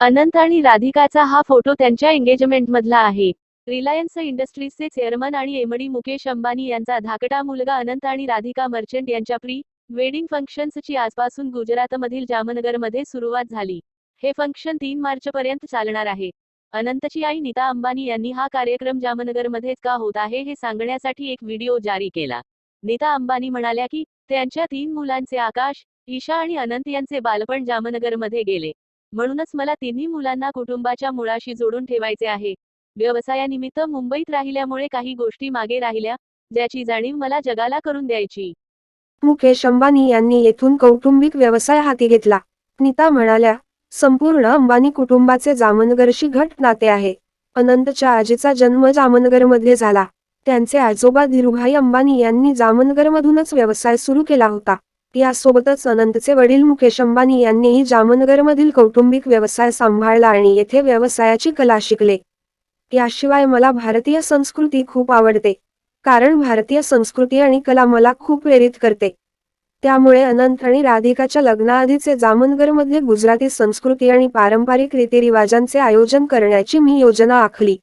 अनंत आणि राधिकाचा हा फोटो त्यांच्या एंगेजमेंटमधला आहे. रिलायन्स इंडस्ट्रीजचे चेअरमन आणि एमडी मुकेश अंबानी यांचा धाकटा मुलगा अनंत आणि राधिका मर्चंट यांच्या प्री वेडिंग फंक्शन्सची आजपासून गुजरातमधील जामनगरमध्ये सुरुवात झाली. हे फंक्शन तीन मार्चपर्यंत चालणार आहे. अनंतची आई नीता अंबानी यांनी हा कार्यक्रम जामनगरमध्येच का होत आहे हे सांगण्यासाठी एक व्हिडिओ जारी केला. नीता अंबानी म्हणाल्या की त्यांच्या तीन मुलांचे आकाश ईशा आणि अनंत यांचे बालपण जामनगरमध्ये गेले. म्हणूनच मला तिन्ही मुलांना कुटुंबाच्या मुळाशी जोडून ठेवायचे आहे. व्यवसायानिमित्त मुंबईत राहिल्यामुळे काही गोष्टी मागे राहिल्या ज्याची जाणीव मला जगाला करून द्यायची. मुकेश अंबानी यांनी येथून कौटुंबिक व्यवसाय हाती घेतला. नीता म्हणाल्या संपूर्ण अंबानी कुटुंबाचे जामनगरशी घट नाते आहे. अनंतच्या आजीचा जन्म जामनगरमध्ये झाला. त्यांचे आजोबा धीरुभाई अंबानी यांनी जामनगरमधूनच व्यवसाय सुरू केला होता. यासोबतच अनंतचे वडील मुकेश अंबानी यांनीही जामनगरमधील कौटुंबिक व्यवसाय सांभाळला आणि येथे व्यवसायाची कला शिकले. याशिवाय मला भारतीय संस्कृती खूप आवडते कारण भारतीय संस्कृती आणि कला मला खूप प्रेरित करते. त्यामुळे अनंत आणि राधिकाच्या लग्नाआधीचे जामनगरमध्ये गुजराती संस्कृती आणि पारंपरिक रीतिरिवाजांचे आयोजन करण्याची मी योजना आखली.